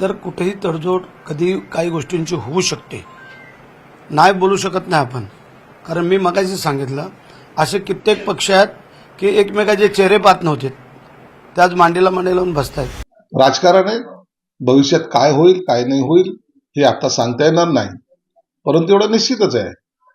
तर कुठेही तडजोड कधी काही गोष्टींची होऊ शकते. नाही बोलू शकत नाही आपण. कारण मी मगाशी सांगितलं असे कित्येक पक्ष आहेत की एकमेकाचे चेहरे पाहत नव्हते. त्याच मांडीला मांडी लावून बसतायत. राजकारण आहे. भविष्यात काय होईल काय नाही होईल हे आता सांगता येणार नाही. परंतु एवढं निश्चितच आहे.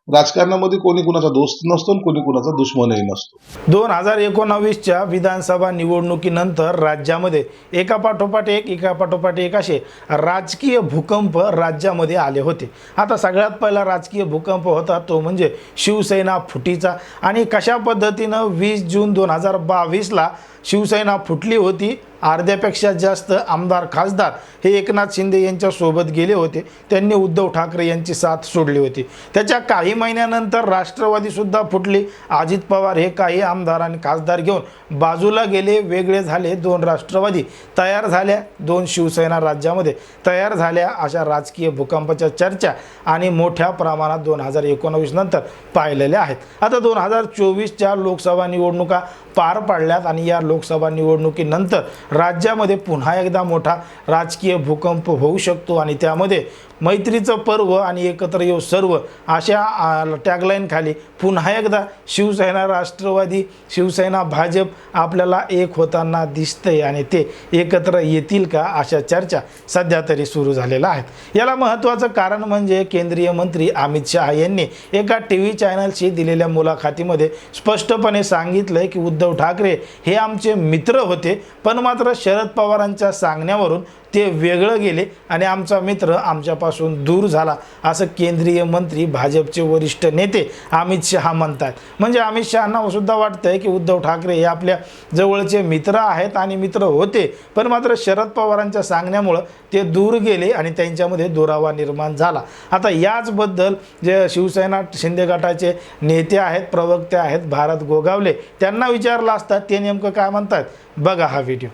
राजकारणामध्ये कोणी कुणाचा दोस्त नसतो आणि कोणी कुणाचा दुश्मनही नसतो. दोन हजार एकोणावीसच्या विधानसभा निवडणुकीनंतर राज्यामध्ये एका पाठोपाठ एक एका पाठोपाठ एक असे राजकीय भूकंप राज्यामध्ये आले होते. आता सगळ्यात पहिला राजकीय भूकंप होता तो म्हणजे शिवसेना फुटीचा. आणि कशा पद्धतीनं वीस जून दोन हजार बावीसला शिवसेना फुटली होती. अर्ध्यापेक्षा जास्त आमदार खासदार हे एकनाथ शिंदे यांच्यासोबत गेले होते. त्यांनी उद्धव ठाकरे यांची साथ सोडली होती. त्याच्या काही महिन्यानंतर राष्ट्रवादीसुद्धा फुटली. अजित पवार हे काही आमदार आणि खासदार घेऊन बाजूला गेले. वेगळे झाले दोन राष्ट्रवादी. तयार झाल्या दोन शिवसेना राज्यामध्ये. तयार झाल्या अशा राजकीय भूकंपाच्या चर्चा आणि मोठ्या प्रमाणात दोन हजार एकोणावीस नंतर पाहिलेल्या आहेत. आता दोन हजार चोवीसच्या लोकसभा निवडणुका पार पाडल्यात आणि या लोकसभा निवडणुकीनंतर राज्यामध्ये पुन्हा एकदा मोठा राजकीय भूकंप होऊ शकतो आणि त्यामध्ये मैत्रीचं पर्व आणि एकत्र येऊ सर्व अशा टॅगलाईनखाली पुन्हा एकदा शिवसेना राष्ट्रवादी शिवसेना भाजप आपल्याला एक होताना दिसतंय आणि ते एकत्र येतील का अशा चर्चा सध्या तरी सुरू झालेल्या आहेत. याला महत्त्वाचं कारण म्हणजे केंद्रीय मंत्री अमित शहा यांनी एका टी व्ही चॅनलशी दिलेल्या मुलाखतीमध्ये स्पष्टपणे सांगितलंय की उद्धव ठाकरे हे आमचे मित्र होते पण मात्र शरद पवारांच्या सांगण्यावरून ते वेगळं गेले आणि आमचा मित्र आमच्यापासून दूर झाला. असं केंद्रीय मंत्री भाजपचे वरिष्ठ नेते अमित शहा म्हणतात. म्हणजे अमित शहांना सुद्धा वाटतंय की उद्धव ठाकरे हे आपल्या जवळचे मित्र आहेत आणि मित्र होते. पण मात्र शरद पवारांच्या सांगण्यामुळं ते दूर गेले आणि त्यांच्यामध्ये दुरावा निर्माण झाला. आता याचबद्दल जे शिवसेना शिंदे गटाचे नेते आहेत प्रवक्ते आहेत भारत गोगावले त्यांना विचारलं असता ते नेमकं काय म्हणतात? बघा हा व्हिडिओ.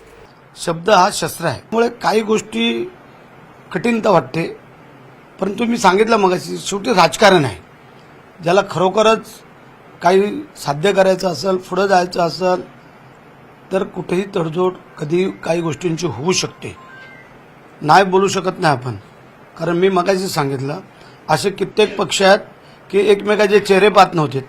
शब्द हा शस्त्र आहे. त्यामुळे काही गोष्टी कठीणता वाटते परंतु मी सांगितलं मग शेवटी राजकारण आहे. ज्याला खरोखरच काही साध्य करायचं असेल पुढं जायचं असेल तर कुठेही तडजोड कधी काही गोष्टींची होऊ शकते. नाही बोलू शकत नाही आपण. कारण मी मगाशी सांगितलं असे कित्येक पक्ष आहेत की एकमेकाचे चेहरे पाहत नव्हते.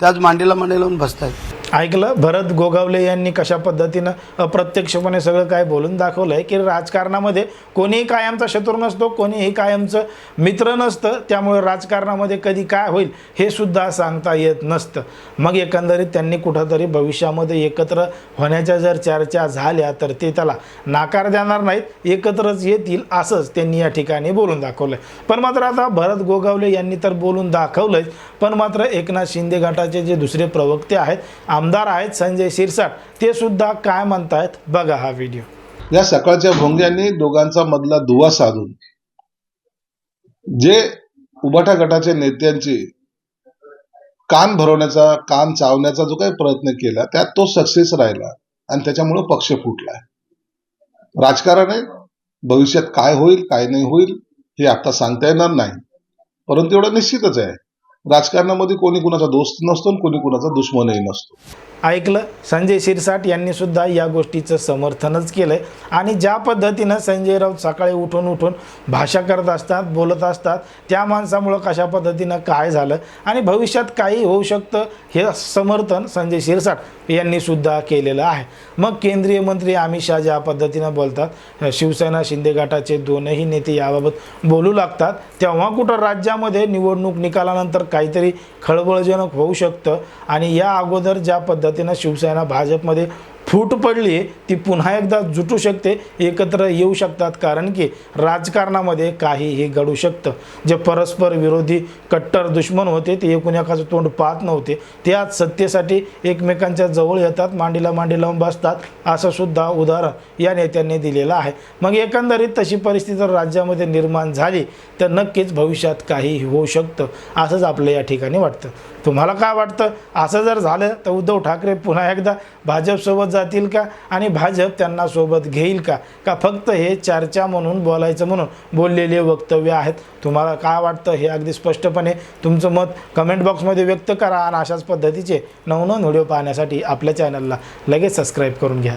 त्याच मांडीला मांडी लावून आहेत ऐकलं? भरत गोगावले यांनी कशा पद्धतीनं अप्रत्यक्षपणे सगळं काय बोलून दाखवलं आहे की राजकारणामध्ये कोणीही कायमचा शत्रू नसतो कोणीही कायमचं मित्र नसतं त्यामुळे राजकारणामध्ये कधी काय होईल हे सुद्धा सांगता येत नसतं. मग एकंदरीत त्यांनी कुठंतरी भविष्यामध्ये एकत्र होण्याच्या जर चर्चा झाल्या तर ते त्याला नाकार देणार नाहीत एकत्रच येतील असंच त्यांनी या ठिकाणी बोलून दाखवलं पण मात्र आता भरत गोगावले यांनी तर बोलून दाखवलंच पण मात्र एकनाथ शिंदे गटाचे जे दुसरे प्रवक्ते आहेत आमदार आहेत संजय शिरसाट. ते सुद्धा काय म्हणतायत बघा हा व्हिडिओ या सकाळच्या भोंग्यांनी दोघांचा मधला दुवा साधून. जे उबाठा गटाच्या नेत्यांची कान भरवण्याचा कान चावण्याचा जो काही प्रयत्न केला त्यात तो सक्सेस राहिला आणि त्याच्यामुळे पक्ष फुटला. राजकारण आहे. भविष्यात काय होईल काय नाही होईल हे आता सांगता येणार नाही. परंतु एवढं निश्चितच आहे. राजकारणामध्ये कोणी कुणाचा दोस्त नसतो आणि कोणी कुणाचा दुश्मनही नसतो. ऐकलं? संजय शिरसाट यांनी सुद्धा या गोष्टीचं समर्थनच केलं आहे आणि ज्या पद्धतीनं संजय राऊत सकाळी उठून उठून भाषा करत असतात बोलत असतात त्या माणसामुळं कशा पद्धतीनं काय झालं आणि भविष्यात काही होऊ शकतं हे समर्थन संजय शिरसाट यांनी सुद्धा केलेलं आहे. मग केंद्रीय मंत्री अमित शहा ज्या पद्धतीनं बोलतात शिवसेना शिंदे गटाचे दोनही नेते याबाबत बोलू लागतात तेव्हा कुठं राज्यामध्ये निवडणूक निकालानंतर काहीतरी खळबळजनक होऊ शकतं. आणि या अगोदर ज्या पद्धतीनं शिवसेना भाजपमध्ये फूट पडली ती पुन्हा एकदा जुटू शकते एकत्र येऊ शकतात. कारण की राजकारणामध्ये काहीही घडू शकतं. जे परस्पर विरोधी कट्टर दुश्मन होते ते एकूण एकाचं तोंड पाहत नव्हते. ते आज सत्तेसाठी एकमेकांच्या जवळ येतात मांडीला मांडी लावून बसतात असं सुद्धा उदाहरण या नेत्यांनी दिलेलं आहे. मग एकंदरीत तशी परिस्थिती जर राज्यामध्ये निर्माण झाली तर नक्कीच भविष्यात काही होऊ शकतं असंच आपलं या ठिकाणी वाटतं. तुम्हाला काय वाटतं? असं जर झालं तर उद्धव ठाकरे पुन्हा एकदा भाजपसोबत जातील का? आणि भाजप त्यांना सोबत घेईल का? का फक्त हे चर्चा म्हणून बोलायचं म्हणून बोललेले वक्तव्य आहेत? तुम्हाला काय वाटतं हे अगदी स्पष्टपणे तुमचं मत कमेंट बॉक्समध्ये व्यक्त करा आणि अशाच पद्धतीचे नवनवन व्हिडिओ पाहण्यासाठी आपल्या चॅनलला लगेच सबस्क्राईब करून घ्या.